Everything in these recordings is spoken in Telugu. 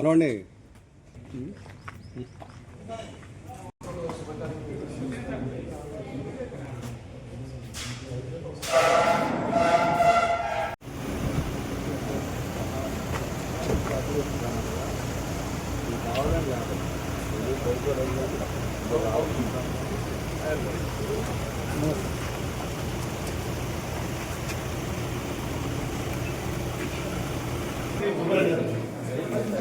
హలో అండి Thank you.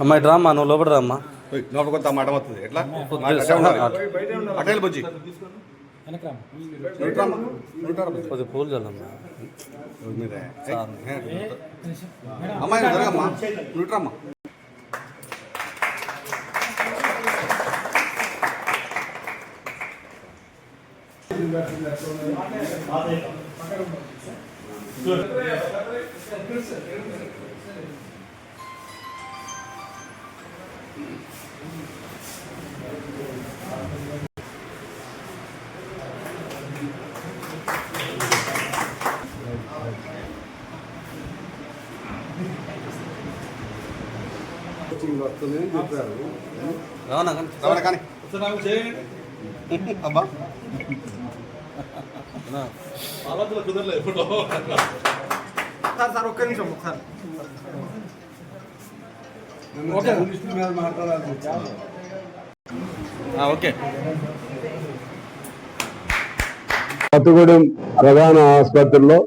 అమ్మాయి డ్రామా నువ్వు లోపల రామ్మా. లోపల కొంత మాట వస్తుంది. ఎట్లా? వెళ్ళి బుజ్జి. పూలు చల్లమ్మా అమ్మాయి జరగమ్మా. నూట్రమ్మా వస్తుందని చెప్పారు రావనా కానీ? రవాణా కానీ అబ్బా. సార్ సార్ ఒక్క నిమిషం ఒకసారి కొత్తగూడెం ప్రధాన ఆసుపత్రిలో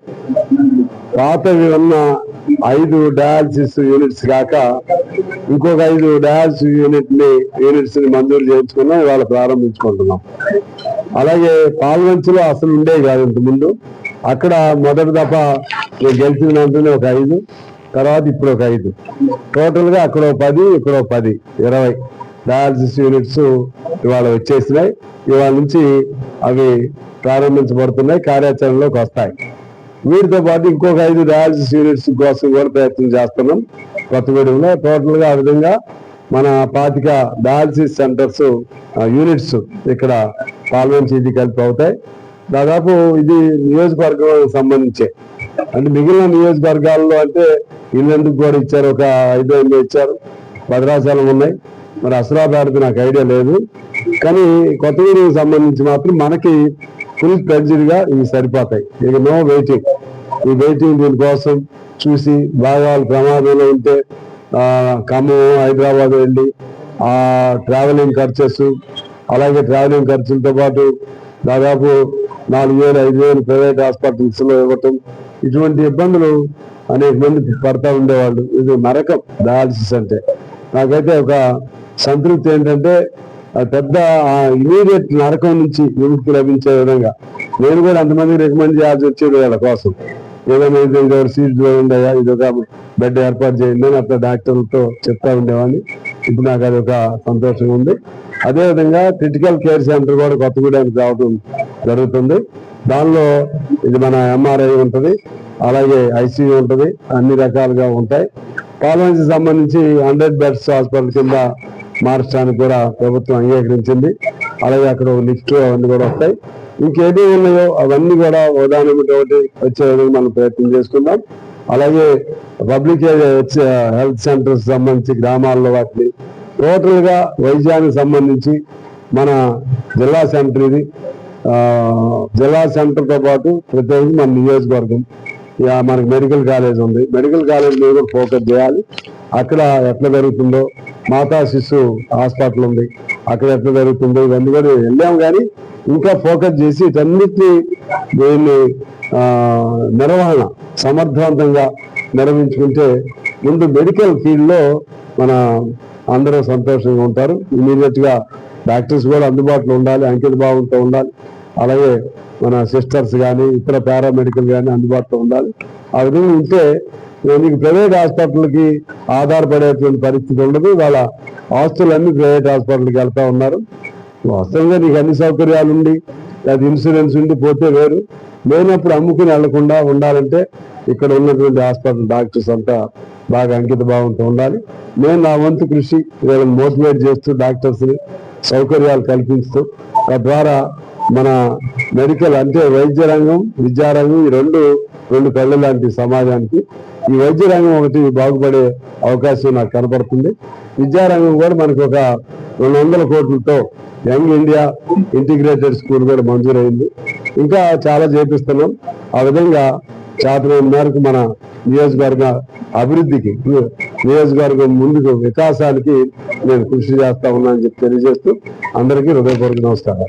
పాతవి ఉన్న ఐదు డయాలసిస్ యూనిట్స్ కాక ఇంకొక ఐదు డయాలసిస్ యూనిట్ని యూనిట్స్ని మంజూరు చేయించుకున్నాం ఇవాళ ప్రారంభించుకుంటున్నాం. అలాగే పాల్వంచులో అసలు ఉండే కాదు ఇంతకుముందు. అక్కడ మొదటి దఫ గెలిచిన వెంటనే ఒక ఐదు తర్వాత ఇప్పుడు ఒక ఐదు. టోటల్గా అక్కడ పది ఇక్కడ పది ఇరవై డయాలసిస్ యూనిట్స్ ఇవాళ వచ్చేసినాయి. ఇవాళ నుంచి అవి ప్రారంభించబడుతున్నాయి కార్యాచరణలోకి వస్తాయి. వీటితో పాటు ఇంకొక ఐదు డయాలసిస్ యూనిట్స్ కోసం కూడా ప్రయత్నం చేస్తున్నాం. కొత్తగూడెంలో టోటల్గా ఆ విధంగా మన పాతిక డయాలసిస్ సెంటర్స్ యూనిట్స్ ఇక్కడ పాల్గొని ఇది కలిపి అవుతాయి. దాదాపు ఇది నియోజకవర్గం సంబంధించే. అంటే మిగిలిన నియోజకవర్గాల్లో అంటే ఇల్లెందుకు కూడా ఇచ్చారు ఒక ఐదు ఎనిమిది ఇచ్చారు. భద్రాచలం ఉన్నాయి. మరి అసరాబాద్కి నాకు ఐడియా లేదు. కానీ కొత్తగూడెంకి సంబంధించి మాత్రం మనకి ఫుల్గా ఇవి సరిపోతాయి. ఇక నో వెయిటింగ్ ఈ వెయిటింగ్ దీనికోసం చూసి బాగా ప్రమాదంలో ఉంటే ఖమ్మం హైదరాబాద్ వెళ్ళి ఆ ట్రావెలింగ్ ఖర్చెస్ అలాగే ట్రావెలింగ్ ఖర్చులతో పాటు దాదాపు నాలుగు వేలు ఐదు వేలు ప్రైవేట్ హాస్పిటల్స్లో ఇవ్వటం. ఇటువంటి ఇబ్బందులు అనేక మంది పడతా ఉండేవాళ్ళు. ఇది నరకం డయాలసిస్ అంటే. నాకైతే ఒక సంతృప్తి ఏంటంటే పెద్ద ఇమీడియట్ నరకం నుంచి విముక్తి లభించే విధంగా. నేను కూడా అంతమంది రికమెండ్ చేయాల్సి వచ్చేది వాళ్ళ కోసం. ఏదైనా ఇది ఇంకొక సీట్ ఉండయా ఇది ఒక బెడ్ ఏర్పాటు చేయండి అని అట్లా డాక్టర్లతో చెప్తా ఉండేవాడిని. ఇప్పుడు నాకు అది ఒక సంతోషంగా ఉంది. అదేవిధంగా క్రిటికల్ కేర్ సెంటర్ కూడా కొత్తగూడెనికి రావడం జరుగుతుంది. దానిలో ఇది మన ఎంఆర్ఐ ఉంటుంది అలాగే ఐసీయూ ఉంటుంది అన్ని రకాలుగా ఉంటాయి. పాలనకి సంబంధించి హండ్రెడ్ బెడ్స్ హాస్పిటల్ కింద మార్చడానికి కూడా ప్రభుత్వం అంగీకరించింది. అలాగే అక్కడ లిఫ్ట్ అవన్నీ కూడా వస్తాయి. ఇంకేమీ ఉన్నాయో అవన్నీ కూడా ఉదాహరణ ఒకటి వచ్చే విధంగా మనం ప్రయత్నం చేసుకుందాం. అలాగే పబ్లిక్ హెల్త్ సెంటర్స్ సంబంధించి గ్రామాల్లో వాటిని టోటల్గా వైద్యానికి సంబంధించి మన జిల్లా సెంటర్ ఇది. జిల్లా సెంటర్తో పాటు ప్రత్యేకించి మన నియోజకవర్గం. ఇక మనకి మెడికల్ కాలేజ్ ఉంది. మెడికల్ కాలేజ్ మీద కూడా ఫోకస్ చేయాలి. అక్కడ ఎట్లా జరుగుతుందో మాతా శిశు హాస్పిటల్ ఉంది. అక్కడ ఎట్లా జరుగుతుందో ఇవన్నీ కూడా వెళ్ళాం కానీ ఇంకా ఫోకస్ చేసి వీటన్నిటిని దీన్ని నిర్వహణ సమర్థవంతంగా నిర్వహించుకుంటే ముందు మెడికల్ ఫీల్డ్లో మన అందరూ సంతోషంగా ఉంటారు. ఇమీడియట్గా డాక్టర్స్ కూడా అందుబాటులో ఉండాలి అంకిత భావంతో ఉండాలి. అలాగే మన సిస్టర్స్ కానీ ఇతర పారామెడికల్ కానీ అందుబాటులో ఉండాలి. ఆ విధంగా ఉంటే మీకు ప్రైవేట్ హాస్పిటల్కి ఆధారపడేటువంటి పరిస్థితి ఉండదు. వాళ్ళ ఆస్తులన్నీ ప్రైవేట్ హాస్పిటల్కి వెళ్తా ఉన్నారు. వాస్తవంగా నీకు అన్ని సౌకర్యాలు ఉండి అది ఇన్సూరెన్స్ ఉండి పోతే వేరు. లేనప్పుడు అమ్ముకుని వెళ్ళకుండా ఉండాలంటే ఇక్కడ ఉన్నటువంటి హాస్పిటల్ డాక్టర్స్ అంతా బాగా అంకిత భావంతో ఉండాలి. నేను నా వంతు కృషి వీళ్ళని మోటివేట్ చేస్తూ డాక్టర్స్ని సౌకర్యాలు కల్పిస్తూ తద్వారా మన మెడికల్ అంటే వైద్య రంగం విద్యారంగం ఈ రెండు రెండు కళ్ళు లాంటి సమాజానికి. ఈ వైద్య రంగం ఒకటి బాగుపడే అవకాశం నాకు కనపడుతుంది. విద్యారంగం కూడా మనకు ఒక రెండు వందల కోట్లతో యంగ్ ఇండియా ఇంటిగ్రేటెడ్ స్కూల్ కూడా మంజూరైంది. ఇంకా చాలా చేపిస్తున్నాం. ఆ విధంగా చేతనైన మేరకు మన నియోజకవర్గ అభివృద్ధికి నియోజకవర్గం ముందుకు వికాసానికి నేను కృషి చేస్తా ఉన్నా అని చెప్పి తెలియజేస్తూ అందరికీ హృదయపూర్వక నమస్కారం